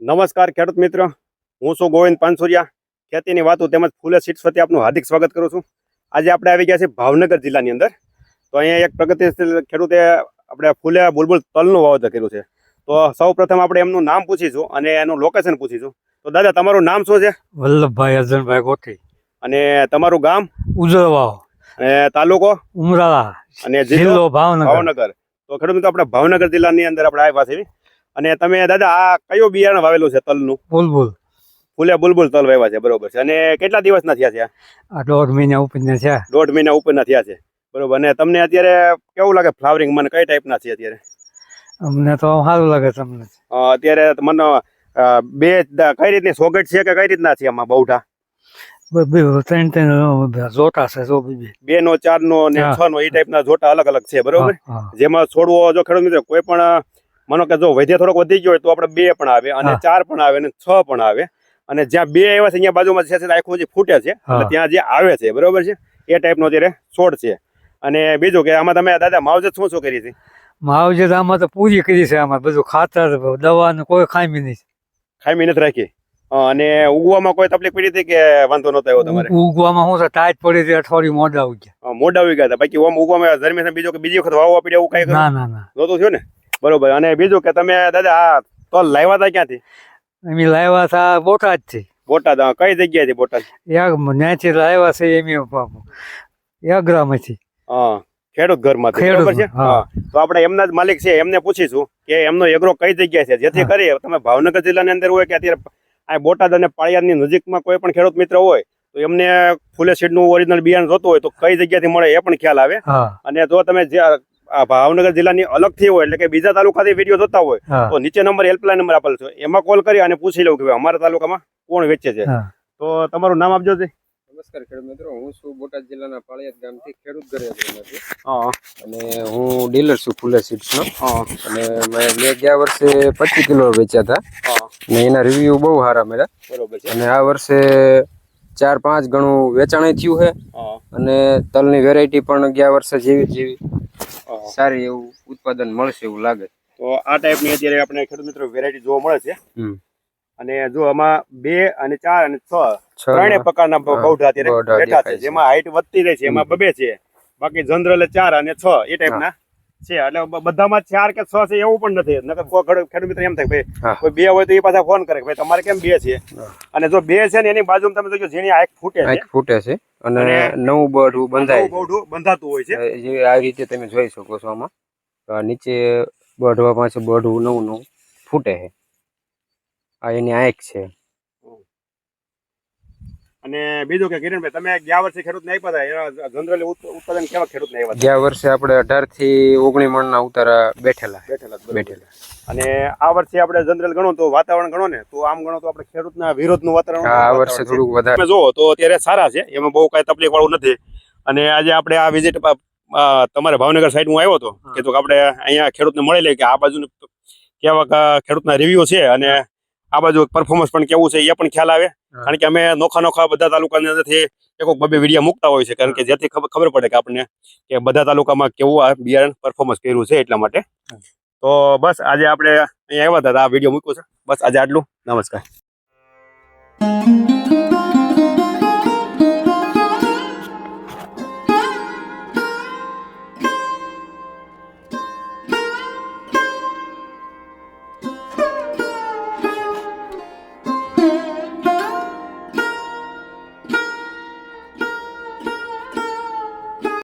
નમસ્કાર ખેડૂત મિત્ર. હું છું ગોવિંદ પાનસુરિયા. ખેતીની વાતો તેમજ ફૂલે સીટ્સ વતી આપનું હાર્દિક સ્વાગત કરું છું. આજે આપણે આવી ગયા છે ભાવનગર જિલ્લાની અંદર. તો અહીંયા એક પ્રગતિશીલ ખેડૂતે આપણે ફૂલે બુલબુલ તલનું વાવેતર કર્યું છે. તો સૌ પ્રથમ આપણે એમનું નામ પૂછીશું અને એનું લોકેશન પૂછીશું. તો દાદા તમારું નામ શું છે? વલ્લભભાઈ અર્જનભાઈ કોઠી અને તમારું ગામ? ઉજળવાવ. અને તાલુકો? ઉમરાળા. અને જિલ્લો? ભાવનગર. ભાવનગર. તો ખેડૂત મિત્રો આપણે ભાવનગર જિલ્લાની અંદર આપણે આવ્યા છે અને તમે દાદા આ કયો બિયારણ વાવેલું છે તલનું? બુલબુલ. ફૂલે બુલબુલ તલ વાવ્યા છે બરોબર છે. અને કેટલા દિવસના થયા છે આ? દોઢ મહિના ઉપરને છે દોઢ મહિના ઉપરના થયા છે બરોબર. અને તમને અત્યારે કેવું લાગે ફ્લાવરિંગ? મને કઈ ટાઈપના છે અત્યારે? અમને તો સારું લાગે તમને. અત્યારે મને બે કઈ રીતની સોગટ છે કે કઈ રીતના છે આમાં બહુઠા? ત્રણ ત્રણ જોટા છે જો બે નો ચાર નો ને છ નો એ ટાઈપના જોટા અલગ અલગ છે બરોબર. જેમાં છોડવો જો ખેડૂત મિત્રો કોઈ પણ માનો કે જો વૈદ્ય થોડોક વધી ગયો હોય તો આપણે બે પણ આવે અને ચાર પણ આવે અને છ પણ આવે. અને જ્યાં બે આવ્યા છે અહીંયા બાજુમાં છે આખું જે ફૂટે છે ત્યાં જે આવે છે બરોબર છે? એ ટાઈપનો અત્યારે છોડ છે. અને બીજું કે આમાં તમે દાદા માવજત શું શું કરી છે? માવજત આમાં તો પૂરી કરી છે આમાં બધું ખાતર દવા કોઈ ખામી નહીં. ખામી નથી રાખી? અને ઉગવામાં કોઈ તકલીફ પડી હતી કે વાંધો નતો આવ્યો તમારે? ઉગવામાં શું છે ટાઈટ પડી હતી અઠવાડિયું મોડા ઉગ્યા. ગયા અ, મોઢા આવી ગયા હતા. બાકી ઓમ ઉગવામાં દરમિયાન બીજો કે બીજી વખત વાવવા પડે એવું કઈ ના ના ના. નહોતું થયું ને? બરોબર. અને બીજું કે તમે દાદા તો લાવ્યા હતા ક્યાંથી? અમે લાવ્યા હતા બોટાદથી બોટાદ કઈ જગ્યાથી બોટાદ? ત્યાંથી લાવ્યા છે એમ યાગ્રામાંથી હા ખેડૂત ઘરમાંથી બરોબર છે? હા. તો આપણે એમના જ માલિક છે એમને પૂછીશું કે એમનો એગ્રો કઈ જગ્યા છે? જેથી કરી તમે ભાવનગર જિલ્લાની અંદર હોય કે અત્યારે આ બોટાદ અને પાળિયાદની નજીકમાં કોઈ પણ ખેડૂત મિત્ર હોય તો એમને ફૂલે સીડનું ઓરિજિનલ બિયારણ જોતું હોય તો કઈ જગ્યાથી મળે એ પણ ખ્યાલ આવે. અને જો તમે ભાવનગર જિલ્લાની અલગથી હોય એટલે કે બીજા તાલુકાથી વીડિયો જોતા હોય તો નીચે નંબર હેલ્પલાઇન નંબર આપેલ છે. એમાં કોલ કરી અને પૂછી લઉં કે અમારા તાલુકામાં કોણ વેચે છે? તો તમારું નામ આપજો છે નમસ્કાર ખેડૂત મિત્રો. હું છું બોટાદ જિલ્લાના પાળિયાદ ગામથી ખેડૂત ઘરેથી હા. અને હું ડીલર છું ફૂલે સીડ્સનો હા. અને મેં ગયા વર્ષે પચીસ કિલો વેચ્યા હતા. હા. અને એના રિવ્યુ બહુ સારા મળ્યા. બરોબર છે. અને આ વર્ષે ચાર પાંચ ગણું વેચાણ થયું છે. અને તલની વેરાયટી પણ ગયા વર્ષે જેવી જેવી. સારી એવું ઉત્પાદન મળશે એવું લાગે. તો આ ટાઈપની અત્યારે આપણે ખેડૂત મિત્રો વેરાયટી જોવા મળે છે. અને જો આમાં બે અને ચાર અને છ ત્રણે પ્રકારના બૌઢા અત્યારે બેઠા છે છે. જેમાં હાઈટ વધતી રહે છે એમાં બબે છે. બાકી જનરલ ચાર અને છ એ ટાઈપના. છે. એટલે બધામાં ચાર કે છ છે એવું પણ નથી. નકર ખેડૂત મિત્ર એમ થાય ભાઈ કોઈ બે હોય તો એ પાછા ફોન કરે ભાઈ તમારે કેમ બે છે? અને જો બે છે ને એની બાજુમાં તમે જોજો ઝીણી આંખ ફૂટે છે. ફૂટે છે અને નવું બઢું બંધાય નવું બંધાતું હોય છે. જે આ રીતે તમે જોઈ શકો છો આમાં. નીચે બઢવા પાસે બઢવું નવું નવું ફૂટે છે. આ એની આંખ છે. અને બીજું કે કિરણભાઈ તમે ગયા વર્ષે ખેડૂતને આપ્યા હતા? એના જનરલી ઉત્પાદન કેવા ખેડૂતને હતા? ગયા વર્ષે આપણે અઢારથી ઓગણી મણના ઉતારા બેઠેલા. બેઠેલા બેઠેલા. અને આ વર્ષે આપણે જનરલ ગણો તો વાતાવરણ ગણો ને તો આમ ગણો તો આપણે ખેડૂતના વિરોધનું વાતાવરણ આ વર્ષે થોડુંક વધારે. જુઓ તો અત્યારે સારા છે એમાં બહુ કાંઈ તકલીફ વાળું નથી. અને આજે આપણે આ વિઝિટ તમારે ભાવનગર સાઈડ હું આવ્યો હતો કે તો આપણે અહીંયા ખેડૂતને મળી લઈએ કે આ બાજુ કેવા ખેડૂતના રિવ્યુ છે અને આ બાજુ પરફોર્મન્સ પણ કેવું છે એ પણ ખ્યાલ આવે. કારણ કે અમે નોખા નોખા બધા તાલુકાની અંદરથી એક બબે વિડીયા મૂકતા હોય છે. કારણ કે જેથી ખબર ખબર પડે કે આપણને કે બધા તાલુકામાં કેવું આ બિયારણ પરફોર્મન્સ કર્યું છે એટલા માટે. તો બસ આજે આપણે અહીંયા આવ્યા હતા. આ વીડિયો મૂક્યો છે. બસ આજે આટલું. નમસ્કાર.